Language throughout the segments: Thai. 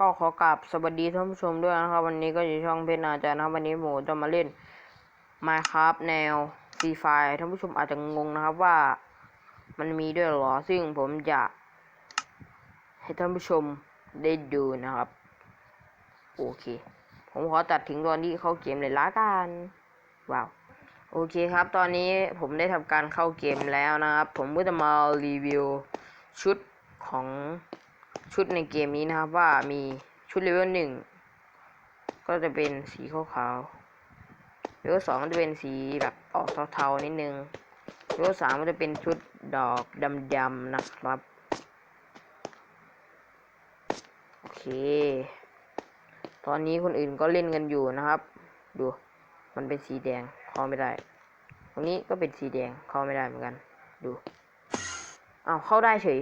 ก็ขอกราบสวัสดีท่านผู้ชมด้วยนะครับ วันนี้ก็อยู่ช่องเพชรนาจารย์นะครับวันนี้หมูจะมาเล่น Minecraft แนวฟรีไฟท่านผู้ชมอาจจะงงนะครับว่ามันมีด้วยหรอ ซึ่งผมจะให้ท่านผู้ชมได้ดูนะครับ โอเค ผมขอตัดถึงตอนที่เข้าเกมเลยละกันว้าวโอเคครับ ตอนนี้ผมได้ทำการเข้าเกมแล้วนะครับ ผมก็จะมารีวิวชุดของ ชุดในเกมนี้นะครับว่ามีชุดเลเวลหนึ่งก็จะเป็นสีขาวๆเลเวลสองก็จะเป็นสีแบบออกเทาๆนิดนึงเลเวลสามก็จะเป็นชุดดอกดำๆนะครับโอเค ตอนนี้คนอื่นก็เล่นกันอยู่นะครับ ดู มันเป็นสีแดงเข้าไม่ได้ ตรงนี้ก็เป็นสีแดงเข้าไม่ได้เหมือนกัน ดูอ้าวเข้าได้เฉย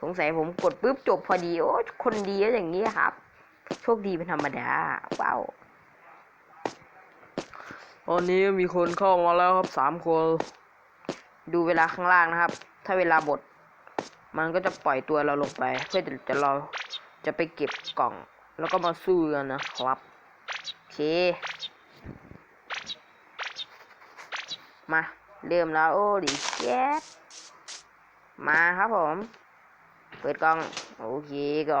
สงสัยผมกดปุ๊บจบพอดีโอ้คนดีก็อย่างนี้ครับ โชคดีเป็นธรรมดาว้าวตอนนี้มีคนเข้ามาแล้วครับสามคน ดูเวลาข้างล่างนะครับ ถ้าเวลาบทมันก็จะปล่อยตัวเราลงไป เพื่อจะเราจะไปเก็บกล่อง แล้วก็มาสู้กันนะครับ โอเค มา เริ่มแล้ว โอ้ดิแจ๊ดมาครับผม เปิดกล้อง โอเคก็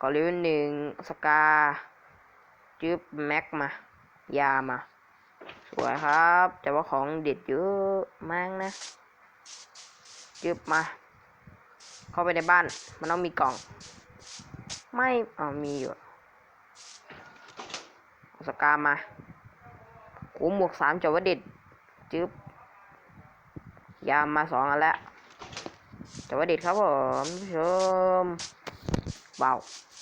ก็เลเวลหนึ่งสกาจึบแม็กมา ยามา สวยครับ แต่ว่าของเด็ดเยอะมากนะ จึบมา เข้าไปในบ้าน มันต้องมีกล่อง ไม่อ๋อมีอยู่ สกามาโอ้หมวกสามจะว่าเด็ด จึบยามมาสองอันแล้ว แต่ว่าเด็ดครับผมผู้ชมว้าว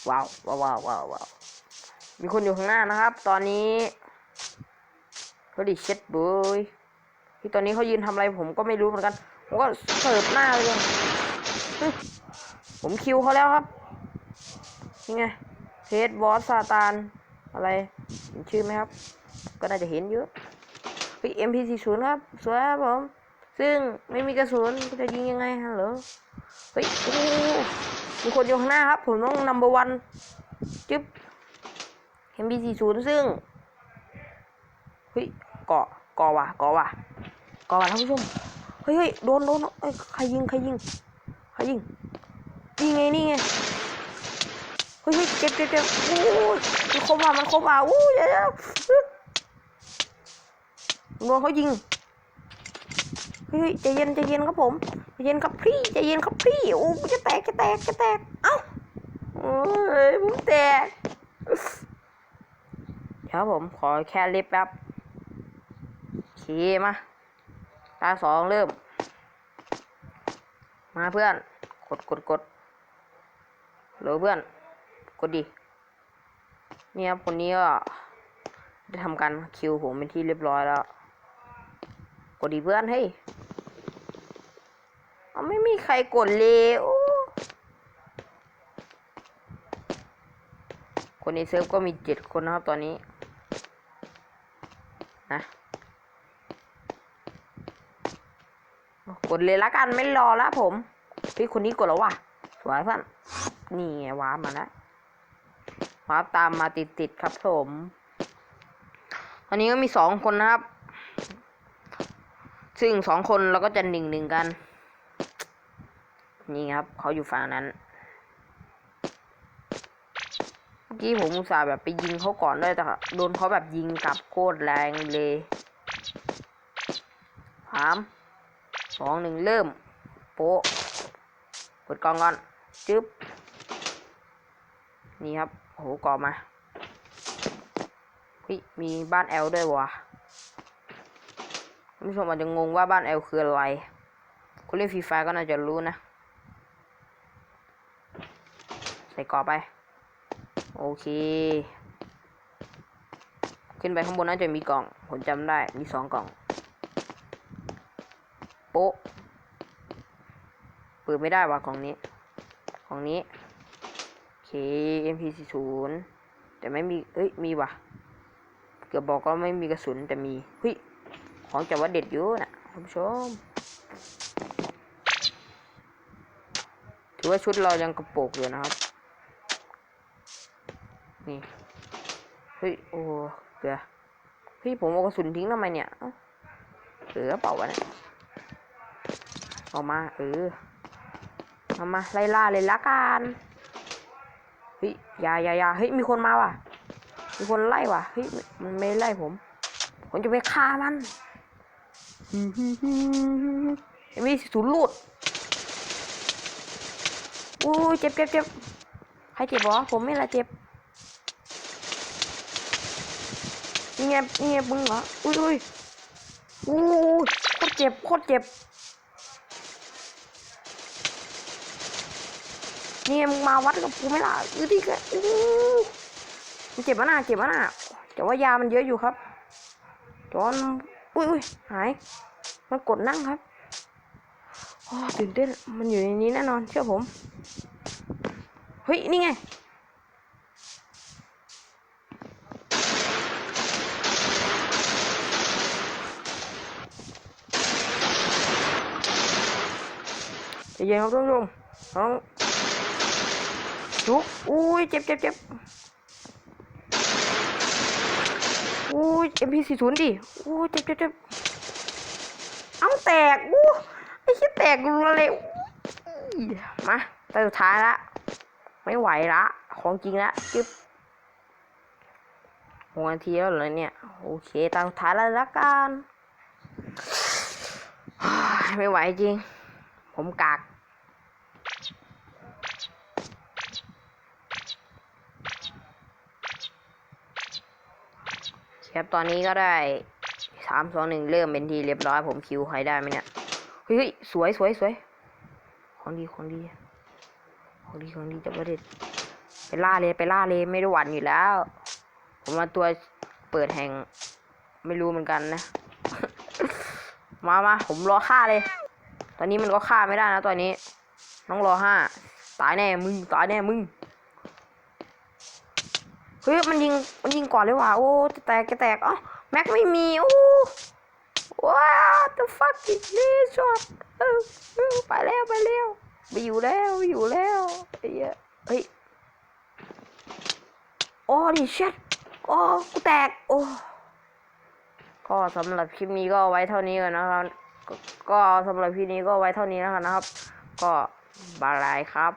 ว้าวว้าวว้าวว้าววาวมีคนอยู่ข้างหน้านะครับ ตอนนี้เขาดิเช็ดบุยที่ตอนนี้เขายืนทำอะไรผมก็ไม่รู้เหมือนกัน ผมก็เสิร์ฟหน้าเลยเฮ้ยผมคิวเขาแล้วครับนี่ไงเพจบอสซาตานอะไรชื่อไหมครับ ก็น่าจะเห็นเยอะพี่เฮ้ย MP40 ครับ สวยครับผม ซึ่งไม่มีกระสุนจะยิงยังไงฮัลโหลเฮ้ยโอ้มีคนอยู่ข้างหน้าครับ ผมต้องนัมเบอร์วันจึ๊บ MB40 ซึ่งเฮ้ยเกาะเกาะว่ะเกาะว่ะเกาะว่ะท่านผู้ชมเฮ้ยเฮ้ยโดนโดนเอ้ยใครยิงใครยิงใครยิงนี่ไงนี่ไงเฮ้ยเฮ้ยเจ็บเจ็บเจ็บโอ้ยมันคมว่ะมันคมว่ะอู้ยเดี๋ยวเดี๋ยวโดนเขายิง เฮ้ยใจเย็นใจเย็นครับผมใจเย็นครับพี่ใจเย็นครับพี่โอ้จะแตกจะแตกจะแตกเอ้าโอ้ยผมแตกเดี๋ยวผมขอแค่ลิฟต์แป๊บโอเคมาตาสองเริ่ม มาเพื่อน กดกดกดเหลือเพื่อน กดดิเนี่ยครับคนนี้ก็ได้ทำการคิวผมเป็นที่เรียบร้อยแล้ว กดดีเพื่อนเฮ้ย ม่มีใครกดเลยโอ้คนในเซิร์ฟก็มีเจ็ดคนนะครับตอนนี้นะกดเลยละกันไม่รอละผม พี่คนนี้กดแล้วว่ะ สวยเพื่อนนี่ไงว้ามาแล้วว้าตามมาติดๆครับผมตอนนี้ก็มีสองคนนะครับ ซึ่งสองคนเราก็จะหนึ่งหนึ่งกัน นี่ครับเขาอยู่ฝั่งนั้นเมื่อกี้ผมอุตส่าห์แบบไปยิงเขาก่อนด้วยแต่โดนเขาแบบยิงกลับโคตรแรงเลยสามสองหนึ่งเริ่ม โป๊ะเปิดกองก่อนจึ๊บนี่ครับโหก่อมาเฮ้ยมีบ้านแอลด้วยวะคุณผู้ชมอาจจะงงว่าบ้านแอลคืออะไร คุณเล่นฟรีไฟก็น่าจะรู้นะ ใส่กรอบไป โอเค ขึ้นไปข้างบนน่าจะมีกล่อง ผมจำได้ มีสองกล่อง โป๊ะเปิดไม่ได้ว่ะกล่องนี้ กล่องนี้โอเค MP40 แต่ไม่มี เอ้ย มีว่ะ เกือบบอกก็ไม่มีกระสุนแต่มีเฮ้ยของจะว่าเด็ดอยู่นะท่านผู้ชม ถือว่าชุดเรายังกระโปกอยู่นะครับ นี่เฮ้ยโอ้เกลือเฮ้ยผมเอากระสุนทิ้งทำไมเนี่ยเหลือเปล่าวะเนี่ยออกมาเออเอามาไล่ล่าเลยละกันเฮ้ยอย่าอย่าอย่าเฮ้ยมีคนมาว่ะ มีคนไล่ว่ะเฮ้ยมันไม่ไล่ผม ผมจะไปฆ่ามันเอ็มวีศูนย์ลูดอู้เจ็บเจ็บเจ็บใครเจ็บวะผมไม่ละเจ็บ นี่ไงนี่ไงมึงเหรอ อุ้ยอุ้ยอู้โคตรเจ็บโคตรเจ็บ นี่ไงมึงมาวัดกับกูไม่ล่ะอือที่กอื้อมันเจ็บมะนาเจ็บมะนาแต่ว่ายามันเยอะอยู่ครับจอนอุ้ยอุ้ยหาย มันกดนั่งครับโอ้ตื่นเต้น มันอยู่ในนี้แน่นอนเชื่อผม เฮ้ย นี่ไง ใจเย็นครับท่านผู้ชมน้องจุกอุ้ยเจ็บเจ็บเจ็บอุ้ย MP40 ดิอุ้ยเจ็บเจ็บเจ็บอ้าแตกอู้ไอ้ชิ้แตกรัวเลยมาตาสุดท้ายละไม่ไหวละของจริงละจึ๊บหกนาทีแล้วเหรอเนี่ย โอเคตาสุดท้ายแล้วละกันไม่ไหวจริง ผมกาก ครับตอนนี้ก็ได้สามสองหนึ่งเริ่มเป็นทีเรียบร้อยผมคิวใครได้ไหมเนี่ย เฮ้ยสวยสวยสวยของดีของดีของดีของดีจะประเด็ดไปล่าเลยไปล่าเลยไม่ได้หวั่นอยู่แล้ว ผมมาตัวเปิดแห่งไม่รู้เหมือนกันนะ มามาผมรอฆ่าเลย ตอนนี้มันก็ฆ่าไม่ได้นะตอนนี้ต้องรอห้าตายแน่มึงตายแน่มึงเฮ้ยมันยิงมันยิงก่อนเลยว่ะโอ้จะแตกจะแตกอ๋อแม็กไม่มีโอ้ว้า the fuck is this shot ไปแล้วไปแล้วไปอยู่แล้วไปอยู่แล้วไอ้เหี้ยเฮ้ยโอ้ดิเช็ดโอ้กูแตกโอ้ก็สำหรับคลิปนี้ก็ไว้เท่านี้กันนะครับ ก็สำหรับพี่นี้ก็ไว้เท่านี้แล้วกันนะครับ ก็บายบายครับ